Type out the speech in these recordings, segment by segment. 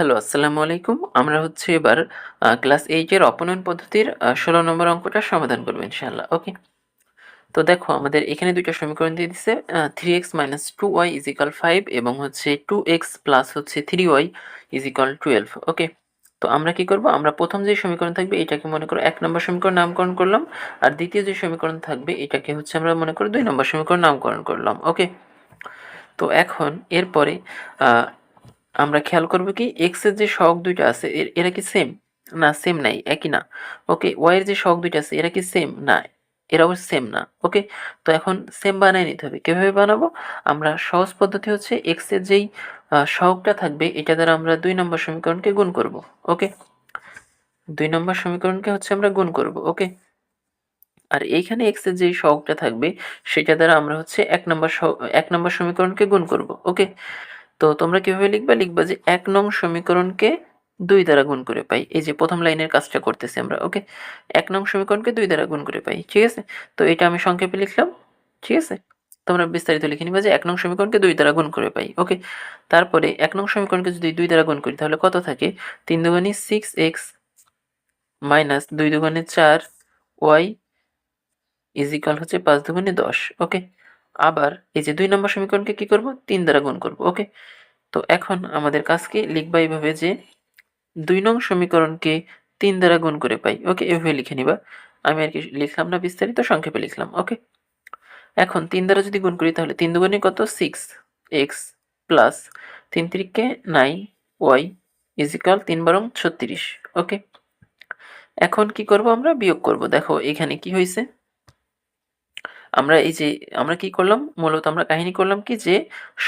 Hello, আসসালামু আলাইকুম। আমরা হচ্ছে এবার ক্লাস এইটের অপনয়ন পদ্ধতির ষোলো নম্বর অঙ্কটা সমাধান করব ইনশাল্লাহ ওকে তো দেখো, আমাদের এখানে দুইটা সমীকরণ দিয়ে দিচ্ছে three X minus two Y equal five এবং হচ্ছে টু এক্স প্লাস হচ্ছে three Y equal twelve okay তো আমরা কি করব? আমরা প্রথম যে সমীকরণ থাকবে, এটাকে মনে করো এক নম্বর সমীকরণ নামকরণ করলাম, আর দ্বিতীয় যে সমীকরণ থাকবে, এটাকে হচ্ছে আমরা মনে করো দুই নম্বর সমীকরণ নামকরণ করলাম ওকে তো এখন, এরপরে আমরা খেয়াল করব কি এক্সের যে শখ দুইটা আছে, এরা কি সেম না সেম নাই, একই না। ওকে ওয়াই এর যে শখ দুইটা আছে, এরা কি সেম না এরাও সেম না। ওকে তো এখন সেম বানায় নিতে হবে। কীভাবে বানাবো? আমরা সহজ পদ্ধতি হচ্ছে এক্সের যেই সহগটা থাকবে, এটা দ্বারা আমরা দুই নম্বর সমীকরণকে গুণ করব। ওকে দুই নম্বর সমীকরণকে হচ্ছে আমরা গুণ করব। ওকে আর এইখানে এক্সের যেই সহগটা থাকবে, সেটা দ্বারা আমরা হচ্ছে এক নম্বর এক নম্বর সমীকরণকে গুণ করব। ওকে তো তোমরা কীভাবে লিখবা? লিখবা যে এক নং সমীকরণকে দুই দ্বারা গুণ করে পাই। এই যে প্রথম লাইনের কাজটা করতেছি আমরা, ওকে? এক নং সমীকরণকে দুই দ্বারা গুণ করে পাই, ঠিক আছে? তো এটা আমি সংক্ষেপে লিখলাম, ঠিক আছে? তোমরা বিস্তারিত লিখে নিবা যে এক নং সমীকরণকে দুই দ্বারা গুণ করে পাই, ওকে? তারপরে এক নং সমীকরণকে যদি দুই দ্বারা গুণ করি, তাহলে কত থাকে? তিন দুগুণি সিক্স এক্স মাইনাস দুই দুগুণে চার ওয়াই ইজিকাল হচ্ছে পাঁচ দুগুণে দশ, ওকে? আবার এই যে দুই নম্বর সমীকরণকে কি করব? তিন দ্বারা গুণ করব। ওকে? তো এখন আমাদের কাজ কি? লিখবা এইভাবে যে দুই নং সমীকরণকে তিন দ্বারা গুণ করে পাই। ওকে? এভাবে লিখে নিবা। আমি আর কি লিখলাম না বিস্তারিত? সংক্ষেপে লিখলাম। ওকে? এখন তিন দ্বারা যদি গুণ করি তাহলে তিন দুগুণে কত? সিক্স এক্স প্লাস তিন তিরিককে নাইন ওয়াই ইজিকাল তিন বারং ছত্রিশ। ওকে? এখন কি করব আমরা? বিয়োগ করব। দেখো এখানে কি হয়েছে আমরা এই যে, আমরা কি করলাম? মূলত আমরা কাহিনী করলাম কি যে,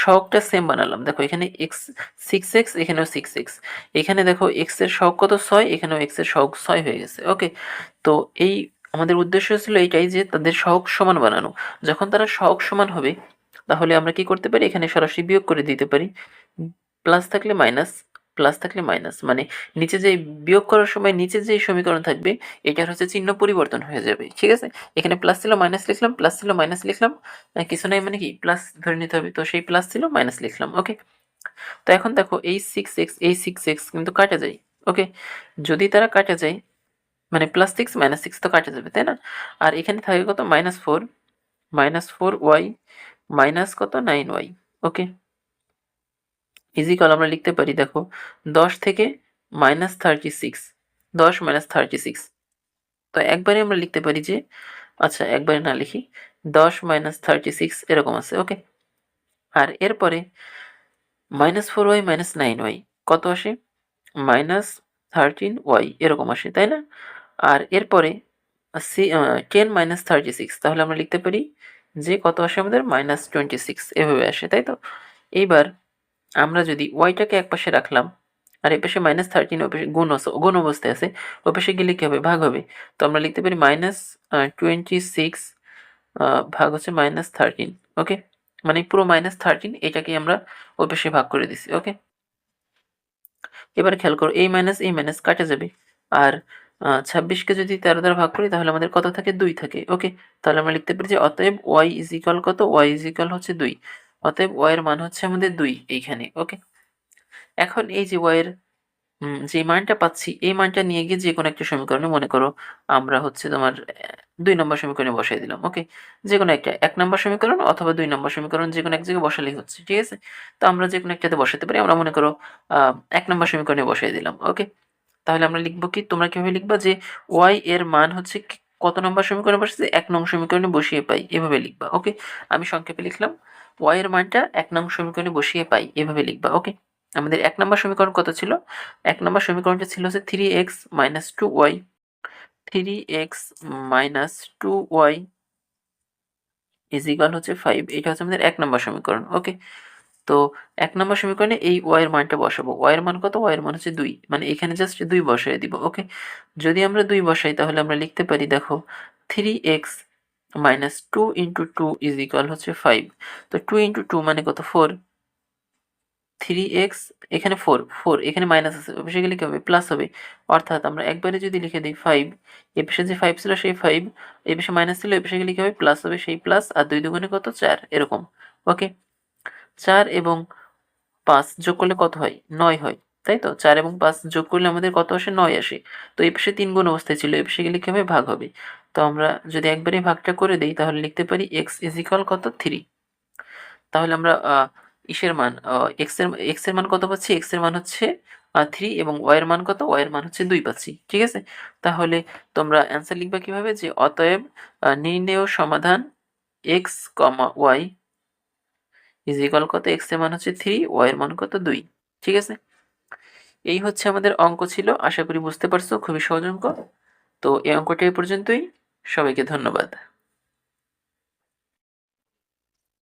শখটা সেম বানালাম। দেখো, এখানে এক্স সিক্স এক্স এখানেও সিক্স এক্স এখানে দেখো এক্সের শখ কত? ছয়, এখানেও এক্সের শখ ছয় হয়ে গেছে। ওকে তো এই আমাদের উদ্দেশ্য ছিল এইটাই যে, তাদের শখ সমান বানানো। যখন তারা শখ সমান হবে, তাহলে আমরা কি করতে পারি? এখানে সরাসরি বিয়োগ করে দিতে পারি। প্লাস থাকলে মাইনাস প্লাস থাকলে মাইনাস মানে নিচে যে বিয়োগ করার সময় নিচে যে সমীকরণ থাকবে, এটার হচ্ছে চিহ্ন পরিবর্তন হয়ে যাবে, ঠিক আছে? এখানে প্লাস ছিল মাইনাস লিখলাম প্লাস ছিল মাইনাস লিখলাম কিছু নাই মানে কি? প্লাস ধরে নিতে হবে, তো সেই প্লাস ছিল মাইনাস লিখলাম ওকে তো এখন দেখো, এই সিক্স এক্স এই সিক্স এক্স কিন্তু কাটা যায় ওকে যদি তারা কাটা যায় মানে প্লাস সিক্স মাইনাস সিক্স তো কাটা যাবে, তাই না? আর এখানে থাকে কত? Minus four minus four Y minus কত? নাইন ওয়াই ওকে ইজিকাল আমরা লিখতে পারি, দেখো, দশ থেকে মাইনাস থার্টি সিক্স দশ মাইনাস থার্টি সিক্স তো একবারে আমরা লিখতে পারি যে আচ্ছা একবারে না লিখি, দশ মাইনাস থার্টি সিক্স এরকম আছে ওকে আর এরপরে minus four Y minus nine Y কত আসে? মাইনাস থার্টিন ওয়াই এরকম আসে, তাই না? আর এরপরে, see ten minus thirty six তাহলে আমরা লিখতে পারি যে, কত আসে আমাদের? মাইনাস টোয়েন্টি সিক্স এভাবে আসে, তাই তো? এইবার আমরা যদি ওয়াইটাকে এক পাশে রাখলাম, আর এই পাশে মাইনাস থার্টিন ওই পাশে গুণ গুণ অবস্থায় আছে ওই পাশে গেলে কী হবে? ভাগ হবে। তো আমরা লিখতে পারি মাইনাস টোয়েন্টি সিক্স ভাগ হচ্ছে মাইনাস থার্টিন ওকে মানে পুরো মাইনাস থার্টিন এটাকে আমরা ওই পাশে ভাগ করে দিছি ওকে এবার খেয়াল করো, এই মাইনাস এই মাইনাস কাটা যাবে। আর ছাব্বিশকে যদি তেরো দ্বারা ভাগ করি, তাহলে আমাদের কত থাকে? দুই থাকে ওকে তাহলে আমরা লিখতে পারি যে অতএব ওয়াই ইজ ইকাল কত? ওয়াই ইজ ইকাল হচ্ছে দুই। অতএব ওয়াই এর মান হচ্ছে আমাদের দুই এইখানে ওকে এখন এই যে ওয়াই এর যে মানটা পাচ্ছি, এই মানটা নিয়ে গিয়ে যে কোনো একটা সমীকরণে মনে করো আমরা হচ্ছে তোমার দুই নম্বর সমীকরণে বসাই দিলাম ওকে যে কোনো একটা, এক নম্বর সমীকরণ অথবা দুই নম্বর সমীকরণ যে কোনো এক জায়গায় বসালেই হচ্ছে, ঠিক আছে? তো আমরা যে কোনো একটাতে বসাতে পারি, আমরা মনে করো এক নম্বর সমীকরণে বসাই দিলাম ওকে তাহলে আমরা লিখব কি, তোমরা কীভাবে লিখবা যে ওয়াই এর মান হচ্ছে কত নম্বর সমীকরণে বসেছে এক নং সমীকরণে বসিয়ে পাই, এভাবে লিখবা ওকে আমি সংক্ষেপে লিখলাম ওয়াই এর মানটা এক নং সমীকরণে বসিয়ে পাই, এভাবে লিখবা ওকে আমাদের এক নম্বর সমীকরণ কত ছিল? এক নম্বর সমীকরণটা ছিল হচ্ছে three X minus two Y three X minus two Y equal হচ্ছে ফাইভ এটা হচ্ছে আমাদের এক নম্বর সমীকরণ ওকে তো এক নম্বর সমীকরণে এই ওয়াই এর মানটা বসাবো ওয়াই এর মান কত? ওয়াই এর মান হচ্ছে দুই মানে এখানে জাস্ট দুই বসাই দিব ওকে যদি আমরা দুই বসাই তাহলে আমরা লিখতে পারি, দেখো three X minus two into two is equal হচ্ছে ফাইভ। তো টু ইন্টু টু মানে কত? ফোর। থ্রি এক্স, এখানে ফোর। ফোর, এখানে মাইনাস আছে। গেলে কী হবে? প্লাস হবে। অর্থাৎ আমরা একবারে যদি লিখে দিই ফাইভ, এ পাশে যে ফাইভ ছিল সেই ফাইভ, এ পাশে মাইনাস ছিল, এ পাশে গেলে কী হবে? প্লাস হবে সেই প্লাস, আর দুই দুগুণে কত? চার, এরকম। ওকে? চার এবং পাঁচ যোগ করলে কত হয়? নয় হয়। তাই তো? চার এবং পাঁচ যোগ করলে আমাদের কত আসে? নয় আসে। তো এই পাশে তিন গুণ অবস্থায় ছিল। এই পাশে গেলে কী হবে? ভাগ হবে। তো আমরা যদি একবারে ভাগটা করে দিই, তাহলে লিখতে পারি এক্স ইজিক্যাল কত? থ্রি তাহলে আমরা ইসের মান এক্সের এক্সের মান কত পাচ্ছি? এক্সের মান হচ্ছে থ্রি এবং ওয়াই এর মান কত? ওয়াই এর মান হচ্ছে দুই পাচ্ছি, ঠিক আছে? তাহলে তোমরা অ্যান্সার লিখবা কীভাবে? যে অতএব নির্ণেয় সমাধান এক্স কমা ওয়াই ইজ কত? এক্সের মান হচ্ছে থ্রি ওয়াই এর মান কত? দুই, ঠিক আছে? এই হচ্ছে আমাদের অঙ্ক ছিল। আশা করি বুঝতে পারছ, খুবই সহজ অঙ্ক। তো এই অঙ্কটা এই পর্যন্তই। সবাইকে ধন্যবাদ।